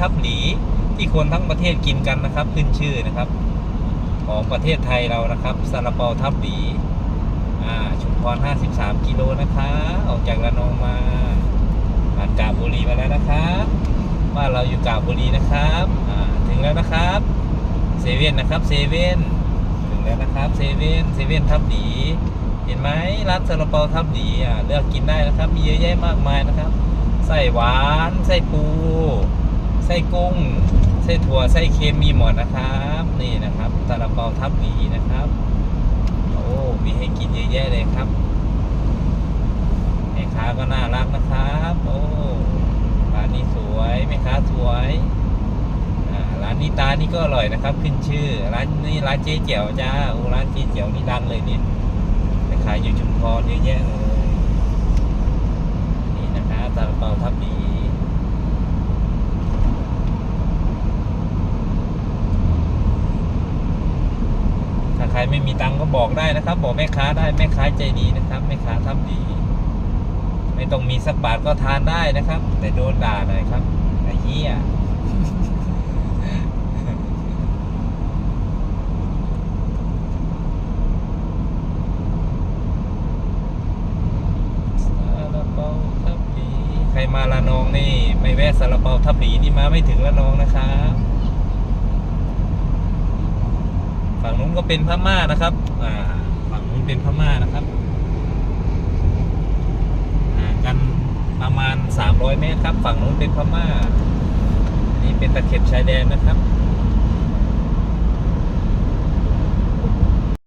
ทับหลีที่คนทั้งประเทศกินกันนะครับ ขึ้นชื่อนะครับ ของประเทศไทยเรานะครับซาลาเปาทับหลีอ่าชุมพร 53 กิโลนะคะออกจากระนองมาผ่านกาบบุรีมาแล้วนะครับว่านเราอยู่กาบบุรีนะครับอ่าถึงแล้วนะครับเซเว่นนะครับเซเว่นถึงแล้วนะครับเซเว่นเซเว่นทับหลีเห็นไหมร้านซาลาเปาทับหลีอะเลือกกินได้นะครับ มีเยอะแยะมากมายนะครับ ไส้หวาน ไส้ปู ไส้กุ้ง ไส้ถั่ว ไส้เค็มมีหมดนะครับ นี่นะครับซาลาเปาทับหลีนะครับ โอ้ มีให้กินเยอะแยะเลยครับแม่ค้าก็น่ารักนะครับ โอ้ร้านนี้สวยแม่ค้าสวยร้านนี้ตานี่ก็อร่อยนะครับ ขึ้นชื่อ ร้านนี้ร้านเจ๊เจียวจ้าโอ้ร้านเจ๊เจียวนี่ดังเลยเนี่ยไปขายอยู่ชุมพรเยอะแยะเลย นี่นะครับซาลาเปาทับหลีถ้าใค รไม่มีตังก็บอกได้นะครับ บอกแม่ค้าได้แม่ค้าใจดีนะครับแม่ค้าทำดี ไม่ต้องมีสักบาทก็ทานได้นะครับ แต่โดนด่าหน่อยครับไอ้เหี้ยใครมาละนองนี่ ไม่แวะซาลาเปาทับหลีนี่มาไม่ถึงละนองนะครับ้นก็เป็นพม่านะครับอ่าฝั่งนู้นเป็นพม่านะครับห่างกันประมาณ 300 เมตรครับ ฝั่งนู้นเป็นพม่าอันนี้เป็นตะเข็บชายแดนนะครับ